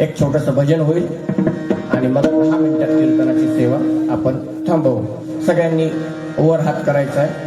एक छोटस भजन होईल. आणि मग दहा मिनिटात कीर्तनाची सेवा आपण थांबवू. सगळ्यांनी वर हात करायचा आहे.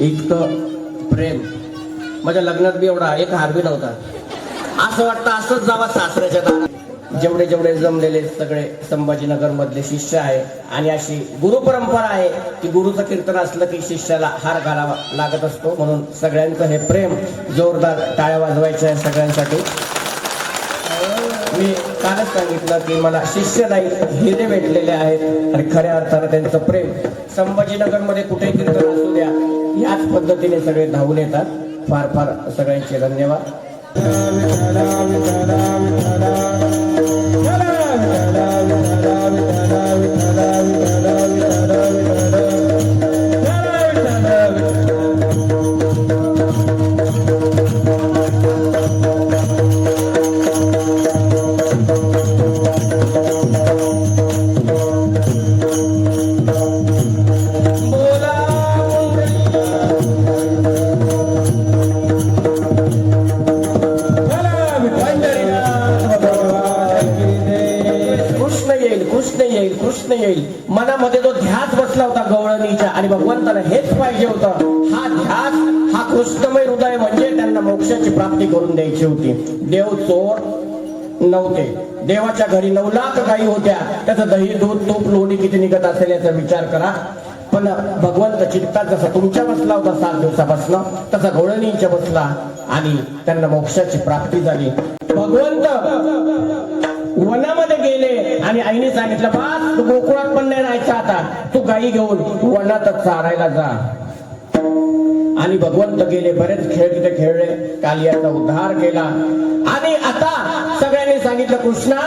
इतकं प्रेम. माझ्या लग्नात बी एवढा एक हार बी नव्हता. असं वाटतं असंच जावा सासऱ्याच्या दारात जेवढे जेवढे जमलेले सगळे संभाजीनगर मधले शिष्य आहे आणि अशी गुरु परंपरा आहे की गुरुचं कीर्तन असलं की शिष्याला हार घालावा लागत असतो. म्हणून सगळ्यांचं हे प्रेम जोरदार टाळ्या वाजवायच्या आहे सगळ्यांसाठी. मी कालच सांगितलं की मला शिष्य नाही हिरे भेटलेले आहेत. आणि खऱ्या अर्थानं त्यांचं प्रेम संभाजीनगरमध्ये कुठे कीर्तन असू द्या याच पद्धतीने सगळे धावून येतात. फार फार सगळ्यांचे धन्यवाद. पाहिजे होतं. हा ध्यास हा कृष्णमय हृदय म्हणजे त्यांना मोक्षाची प्राप्ती करून द्यायची होती. देव चोर नव्हते. देवाच्या घरी नऊ लाख गायी होत्या. त्याचं दही दूध तूप लोणी किती निघत असेल याचा विचार करा. पण भगवंत चित्तात जसा तुमच्या बसला होता सात दिवसापासून तसा गवळणीच्या बसला आणि त्यांना मोक्षाची प्राप्ती झाली. भगवंत वनामध्ये गेले आणि आईने सांगितलं बा तू गोकुळात पण नाही राहायचा आता. तू गाई घेऊन वनातच चारायला जा. आणि भगवंत गेले बरेच खेळ तिथे खेळले कालियाचा उद्धार केला. आणि आता सगळ्यांनी सांगितलं कृष्णा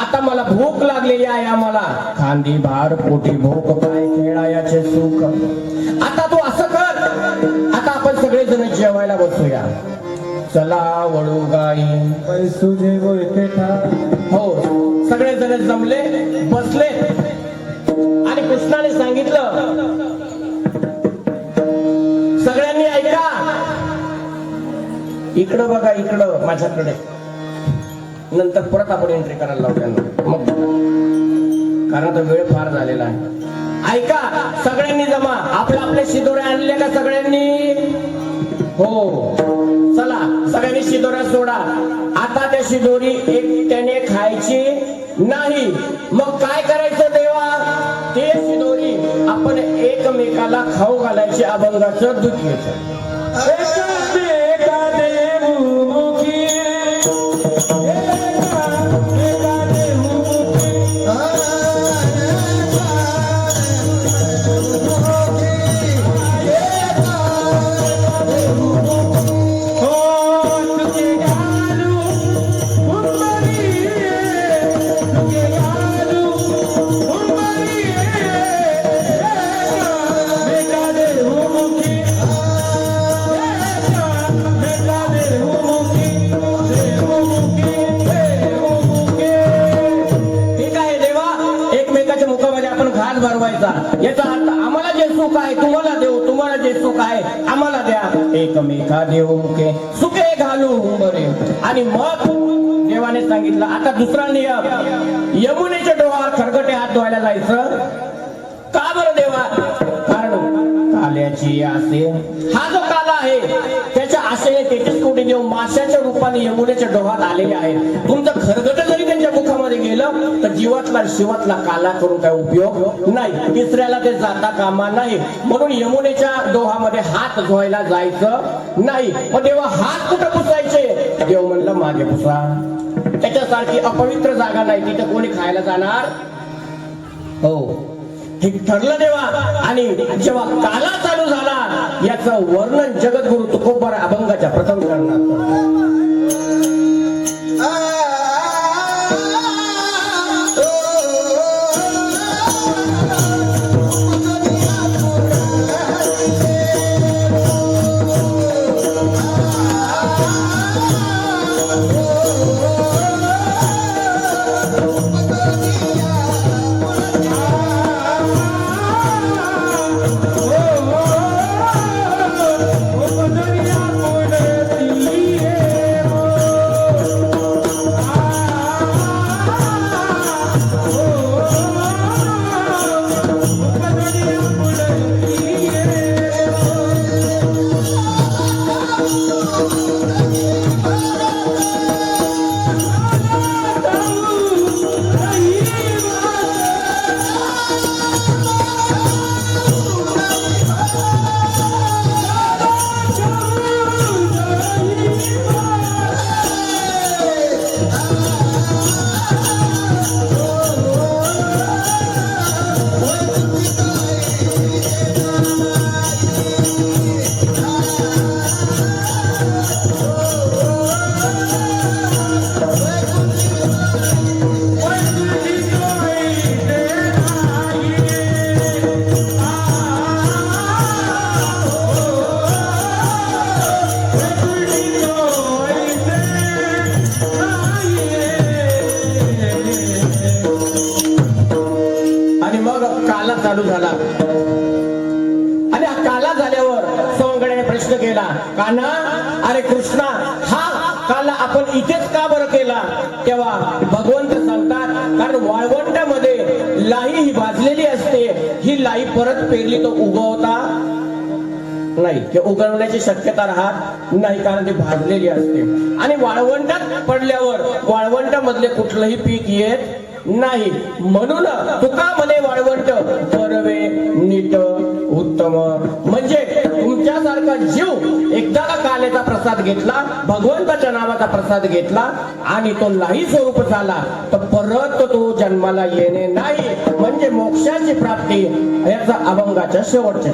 आता मला भूक लागलेली आहे आम्हाला खांदी भार पोटी भूक काय खेळायाचे सुख. आता तू असं कर आता आपण सगळेजण जेवायला बसूया. चला वळू गाई. गोयकेठा हो सगळेजण जमले बसले. आणि कृष्णाने सांगितलं सगळ्यांनी ऐका. इकडं बघा इकडं माझ्याकडे. नंतर परत आपण एंट्री करायला लावू मग. कारण तो वेळ फार झालेला आहे. ऐका सगळ्यांनी जमा. आपले आपले शिदोरे आणले का सगळ्यांनी? हो. चला सगळ्यांनी शिदोऱ्या सोडा. आता त्या शिदोरी एकट्याने खायची नाही. मग काय करायचं देवा? ते एकमेकाला खाऊ घालायचे अभंगाचं दूध घ्यायचं सुख आहे तुम्हाला देऊ तुम्हाला जे सुख आहे आम्हाला द्या. एकमेका देऊ मुके सुखे घालू बरे. आणि मग देवाने सांगितलं आता दुसरा नियम. यमुनेच्या डोहावर खरगटे हात धुवायला जायचं. का बरं देवा? कारण काल्याची आसे. हा जो काला आहे त्याच्या आशेने तेहतीस कोटी देव माशाच्या रूपाने यमुनेच्या डोहात आलेले आहेत. तुमचं खरगट जरी मध्ये गेलं तर जीवातला शिवातला काला करून काय उपयोग नाही. तिसऱ्याला ते जाता कामा नाही. म्हणून यमुनेच्या डोहामध्ये हात धुवायला जायचं नाही. पण तेव्हा हात कुठं पुसायचे? देव म्हणलं मागे पुसा. त्याच्यासारखी अपवित्र जागा नाही. तिथे कोणी खायला जाणार? हो. हे ठरलं देवा. आणि जेव्हा काला चालू झाला याचं वर्णन जगद्गुरु तुकोबर अभंगाच्या प्रथम करणार लाई पेरली तो उगवता नाही ते उगवण्याची शक्यता राहत नाही कारण ती भाजलेली असते. आणि वाळवंटात पडल्यावर वाळवंटामधले कुठलंही पीक येत नाही. म्हणून तुका म्हणे वाळवंट बरवे नीट उत्तम. म्हणजे तुमच्यासारखा जीव एकदा का प्रसाद घेतला भगवंताच्या नावाचा प्रसाद घेतला आणि तो नाही स्वरूप झाला. तर परत तो जन्माला येणे नाही. म्हणजे मोक्षाची प्राप्ती याचा अभंगाच्या शेवटच्या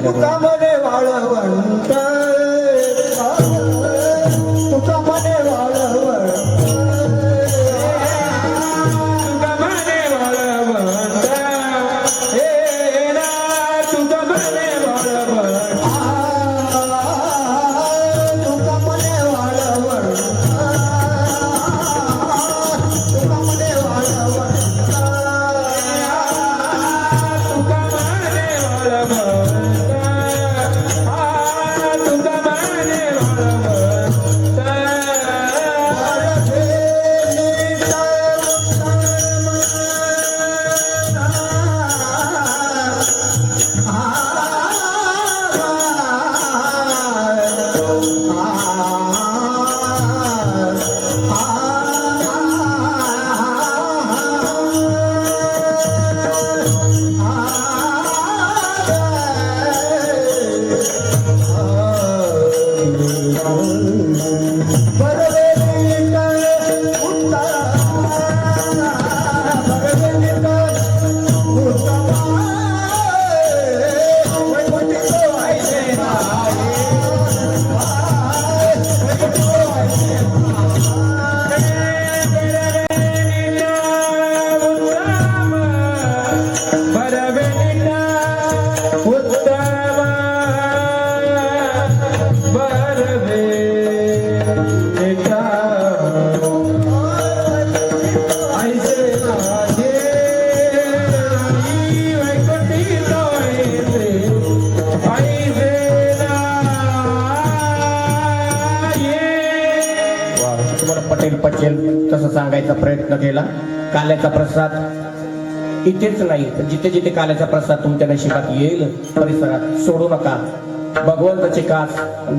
करण्याचा प्रयत्न केला. काल्याचा प्रसाद इथेच नाही तर जिथे जिथे काल्याचा प्रसाद तुमच्या नशिबात येईल परिसरात सोडू नका. भगवंताची कास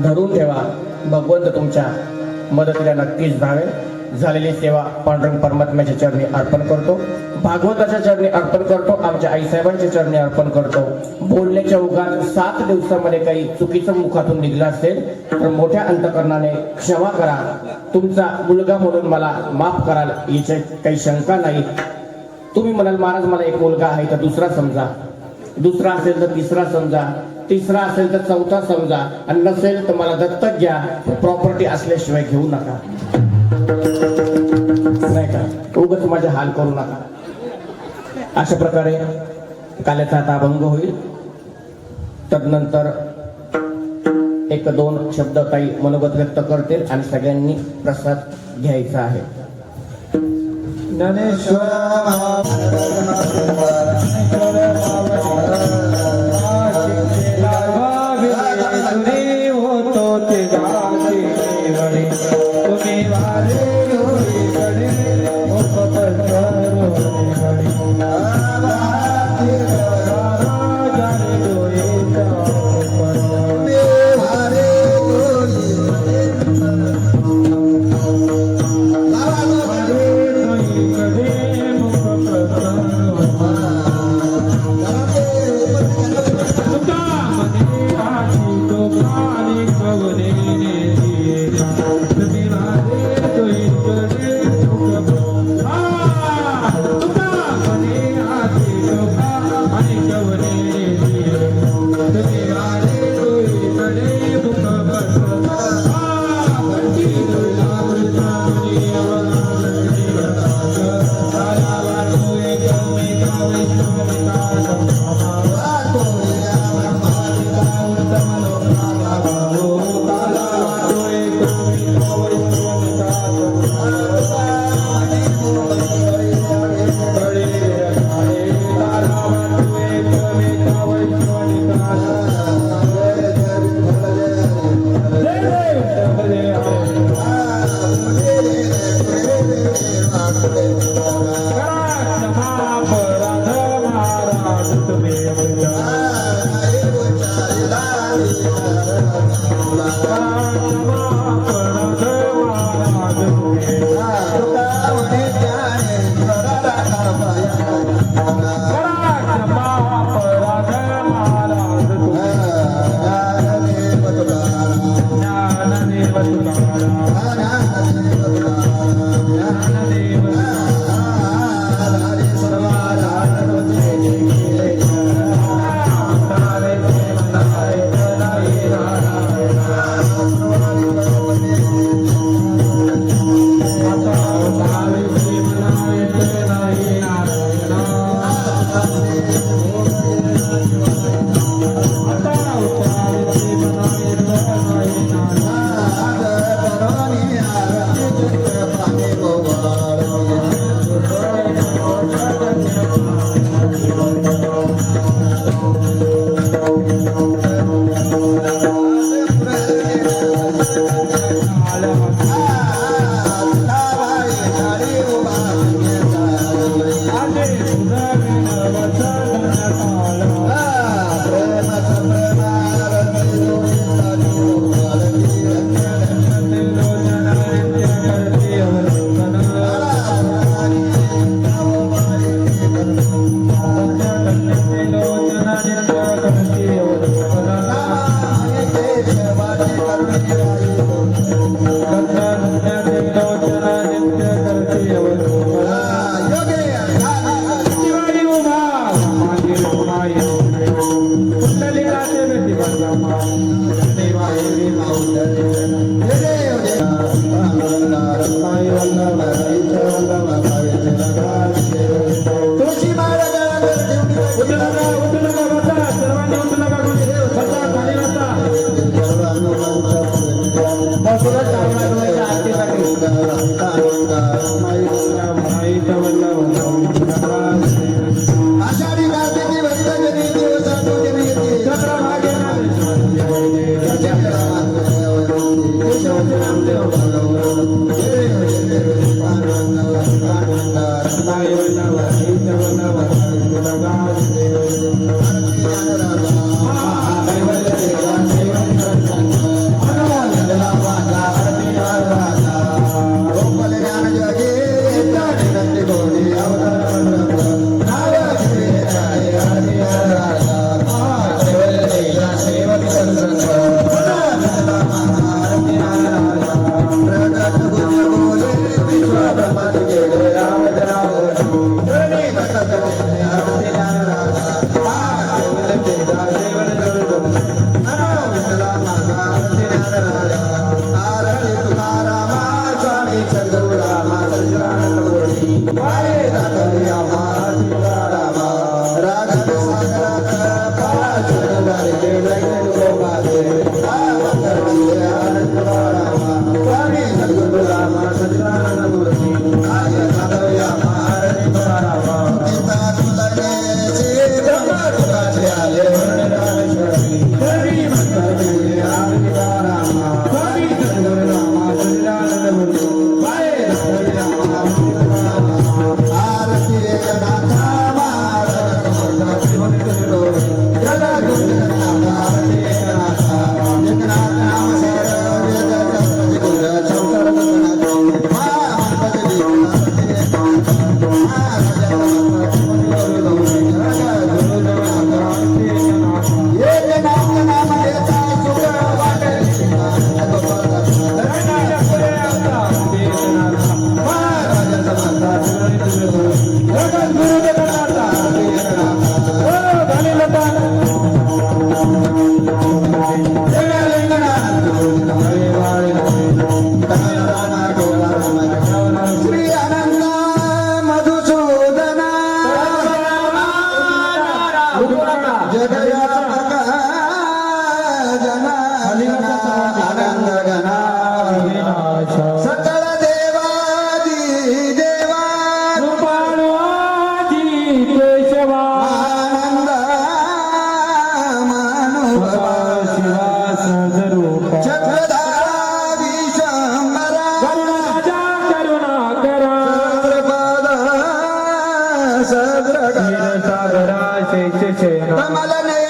धरून ठेवा. भगवंत तुमच्या मदतीला नक्कीच धावेल. झालेली सेवा पांडुरंग परमात्म्याच्या चरणी अर्पण करतो. भागवताच्या चरणी अर्पण करतो. आमच्या आईसाहेबांच्या चरणी अर्पण करतो. बोलण्याच्या उगात सात दिवसामध्ये काही चुकीचं मुखातून निघलं असेल तर मोठ्या अंतकरणाने क्षमा करा. तुमचा मुलगा म्हणून मला माफ कराल याची काही शंका नाही. तुम्ही म्हणाल महाराज मला एक मुलगा आहे तर दुसरा समजा. दुसरा असेल तर तिसरा समजा. तिसरा असेल तर चौथा समजा. आणि नसेल तर मला दत्तक घ्या. प्रॉपर्टी असल्याशिवाय घेऊ नका. नाही का? उगच माझे हाल करू नका. अशा प्रकारे काल्याचा आता अभंग होईल. तदनंतर एक दोन शब्द काही मनोगत व्यक्त करतील आणि सगळ्यांनी प्रसाद घ्यायचा आहे. ज्ञानेश्वर ಸದ್ರ ತಮಲನೇ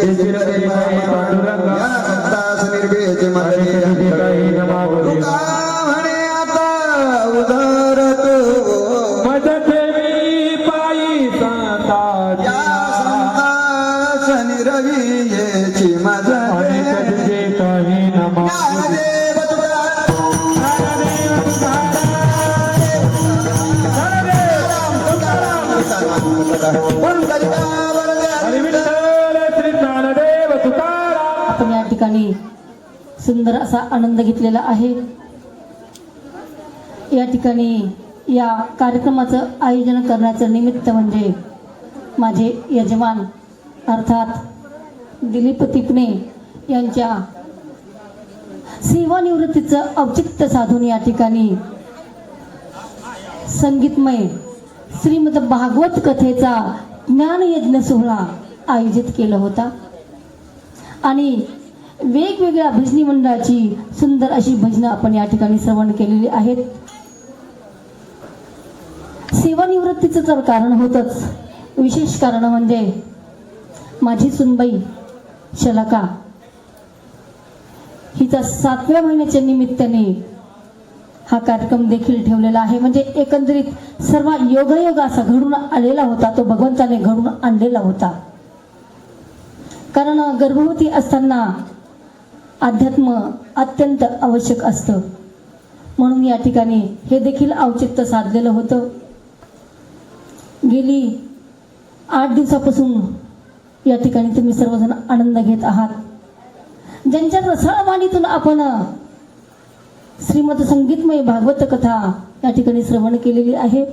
पर्याय देशील तरी पांडुरंगा. या संतास निर्भीती मदने सुंदर असा आनंद घेतलेला आहे. या ठिकाणी या कार्यक्रमाचं आयोजन करण्याचं निमित्त म्हणजे माझे यजमान अर्थात दिलीप तिपणे यांच्या सेवानिवृत्तीचं औचित्य साधून या ठिकाणी संगीतमय श्रीमद भागवत कथेचा ज्ञानयज्ञ सोहळा आयोजित केला होता. आणि वेगवेगळ्या भजनी मंडळाची सुंदर अशी भजनं आपण या ठिकाणी श्रवण केलेली आहेत. सेवानिवृत्तीचं तर कारण होतंच. विशेष कारण म्हणजे माझी सुनबाई शलाका हिचा सातव्या महिन्याच्या निमित्ताने हा कार्यक्रम देखील ठेवलेला आहे. म्हणजे एकंदरीत सर्व योगायोग असा घडून आलेला होता तो भगवंताने घडून आणलेला होता. कारण गर्भवती असताना अध्यात्म अत्यंत आवश्यक असतं. म्हणून या ठिकाणी हे देखील औचित्य साधलेलं होतं. गेली आठ दिवसापासून या ठिकाणी तुम्ही सर्वजण आनंद घेत आहात. ज्यांच्या रसाळवाणीतून आपण श्रीमद संगीतमय भागवत कथा या ठिकाणी श्रवण केलेली आहे.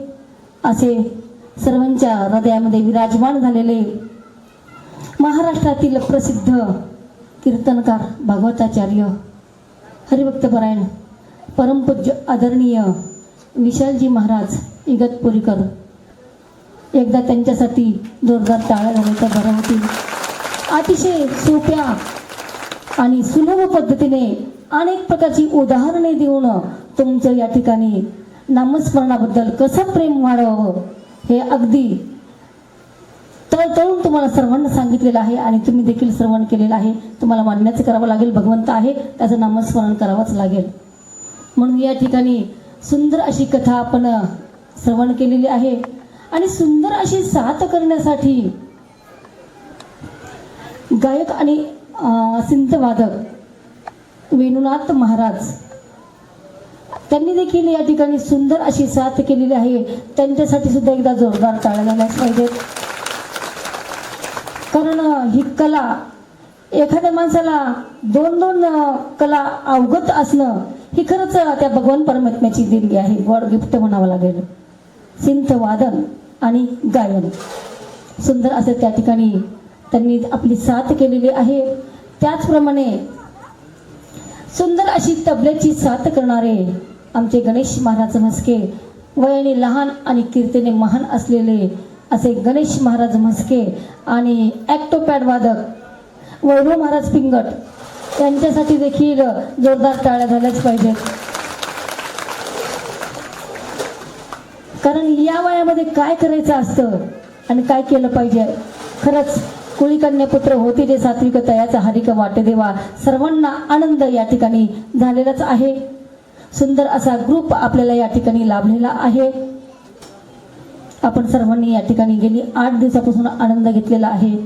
असे सर्वांच्या हृदयामध्ये विराजमान झालेले महाराष्ट्रातील प्रसिद्ध कीर्तनकार भागवताचार्य हरिभक्तपरायण परमपूज्य आदरणीय विशालजी महाराज इगतपुरीकर. एकदा त्यांच्यासाठी जोरदार टाळ्या झाल्या बरं होतील. अतिशय सोप्या आणि सुलभ पद्धतीने अनेक प्रकारची उदाहरणे देऊन तुमचं या ठिकाणी नामस्मरणाबद्दल कसं प्रेम वाढवावं हे अगदी तळतळून तुम्हाला सर्वांना सांगितलेलं आहे आणि तुम्ही देखील श्रवण केलेलं आहे. तुम्हाला मान्यच करावं लागेल भगवंत आहे त्याचं नामस्मरण करावंच लागेल. म्हणून या ठिकाणी सुंदर अशी कथा आपण श्रवण केलेली आहे. आणि सुंदर अशी साथ करण्यासाठी गायक आणि सिंतवादक वेणुनाथ महाराज त्यांनी देखील या ठिकाणी सुंदर अशी साथ केलेली आहे. त्यांच्यासाठी सुद्धा एकदा जोरदार टाळ्या झाल्याच पाहिजेत. कारण ही कला एखाद्या माणसाला दोन दोन कला अवगत असणं ही खरंच त्या भगवान परमात्म्याची देणगी आहे. गॉड गिफ्ट म्हणावं लागेल. सिंथ वादन आणि गायन. सुंदर असं त्या ठिकाणी त्यांनी आपली साथ केलेली आहे. त्याचप्रमाणे सुंदर अशी तबल्याची साथ करणारे आमचे गणेश महाराज म्हस्के वयाने लहान आणि कीर्तीने महान असलेले असे गणेश महाराज म्हस्के आणि ॲक्टोपॅड वादक वैभव महाराज पिंगट यांच्यासाठी देखील जोरदार टाळ्या झाल्याच पाहिजेत. कारण या वयामध्ये काय करायचं असतं आणि काय केलं पाहिजे? खरंच कुळी कन्यापुत्र होते जे सात्विक तयाचा हरिक वाटे देवा सर्वांना आनंद या ठिकाणी झालेलाच आहे. सुंदर असा ग्रुप आपल्याला या ठिकाणी लाभलेला आहे. आपण सर्वांनी या ठिकाणी गेली आठ दिवसापासून आनंद घेतलेला आहे.